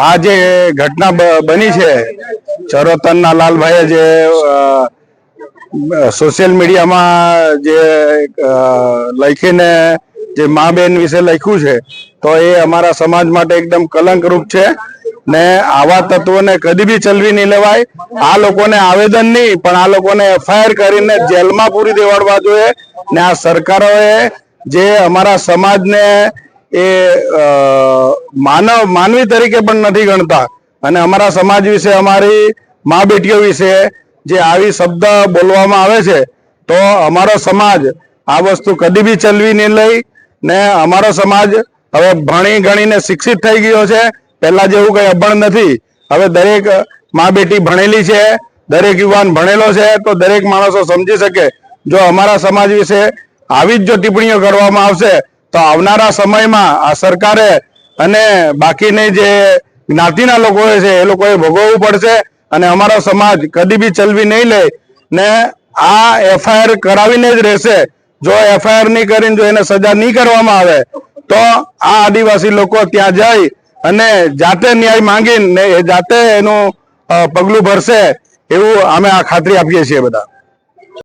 આ જે ઘટના બની છે, ચરોતરના લાલભાઈએ જે સોશિયલ મીડિયામાં જે લખીને જે મા બેન વિશે લખ્યું છે, તો એ અમારા સમાજ માટે એકદમ કલંકરૂપ છે ને આવા તત્વોને કદી બી ચલવી નહીં લેવાય. આ લોકોને આવેદન નહીં, પણ આ લોકોને એફઆઈઆર કરીને જેલમાં પૂરી દેવાડવા જોઈએ ને આ સરકારોએ જે અમારા સમાજને એ માનવ, માનવી તરીકે પણ નથી ગણતા. અને અમારા સમાજ વિશે, અમારી મા બેટીઓ વિશે જે આવી શબ્દ બોલવામાં આવે છે, તો અમારો સમાજ આ વસ્તુ કદી બી ચલવી નહીં લઈ ને અમારો સમાજ હવે ભણી ગણીને શિક્ષિત થઈ ગયો છે. પહેલા જેવું કંઈ અભણ નથી. હવે દરેક મા બેટી ભણેલી છે, દરેક યુવાન ભણેલો છે, તો દરેક માણસો સમજી શકે. જો અમારા સમાજ વિશે આવી જ જો ટિપ્પણીઓ કરવામાં આવશે, તો આવનારા સમયમાં આ સરકારે અને બાકીની જે જ્ઞાતિના લોકો છે, એ લોકોએ ભોગવવું પડશે અને અમારો સમાજ કદી બી ચલવી નહીં લે ને આ એફઆઈઆર કરાવીને જ રહેશે. જો એફઆઈઆર નહીં કરીને જો એને સજા નહીં કરવામાં આવે, તો આ આદિવાસી લોકો ત્યાં જઈ અને જાતે ન્યાય માંગીને જાતે એનું પગલું ભરશે એવું અમે આ ખાતરી આપીએ છીએ બધા.